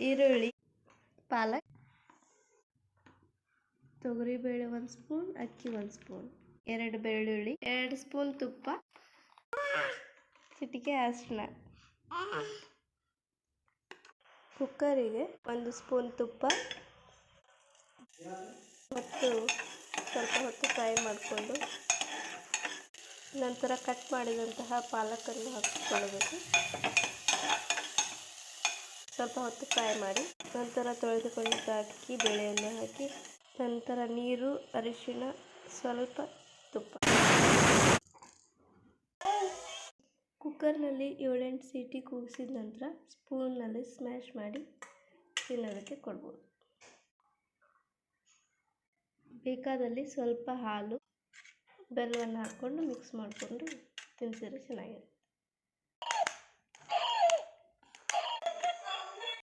ಈರುಳ್ಳಿ ಪಾಲಕ್ ತೊಗರಿಬೇಳೆ ಒಂದು ಸ್ಪೂನ್ ಅಕ್ಕಿ ಒಂದು ಸ್ಪೂನ್ ಎರಡು ಬೆಳ್ಳುಳ್ಳಿ ಎರಡು ಸ್ಪೂನ್ ತುಪ್ಪ ಚಿಟಿಕೆ ಅರಿಶಿನ ಕುಕ್ಕರಿಗೆ ಒಂದು ಸ್ಪೂನ್ ತುಪ್ಪ ಮತ್ತು ಸ್ವಲ್ಪ ಹೊತ್ತು ಫ್ರೈ ಮಾಡಿಕೊಂಡು ನಂತರ ಕಟ್ ಮಾಡಿದಂತಹ ಪಾಲಕನ್ನು ಹಾಕಿಕೊಳ್ಳಬೇಕು. ಸ್ವಲ್ಪ ಹೊತ್ತು ಫ್ರೈ ಮಾಡಿ ನಂತರ ತೊಳೆದುಕೊಂಡಿದ್ದ ಅಕ್ಕಿ, ಬೇಳೆಯನ್ನು ಹಾಕಿ ನಂತರ ನೀರು ಅರಿಶಿಣ ಸ್ವಲ್ಪ ತುಪ್ಪ. ಕುಕ್ಕರ್ನಲ್ಲಿ ಏಳೆಂಟು ಸೀಟಿ ಕೂಗಿಸಿದ ನಂತರ ಸ್ಪೂನ್ನಲ್ಲಿ ಸ್ಮ್ಯಾಶ್ ಮಾಡಿ ತಿನ್ನೋದಕ್ಕೆ ಕೊಡ್ಬೋದು. ಬೇಕಾದಲ್ಲಿ ಸ್ವಲ್ಪ ಹಾಲು, ಬೆಲ್ಲವನ್ನು ಹಾಕ್ಕೊಂಡು ಮಿಕ್ಸ್ ಮಾಡಿಕೊಂಡು ತಿನ್ಸಿದ್ರೆ ಚೆನ್ನಾಗಿರುತ್ತೆ.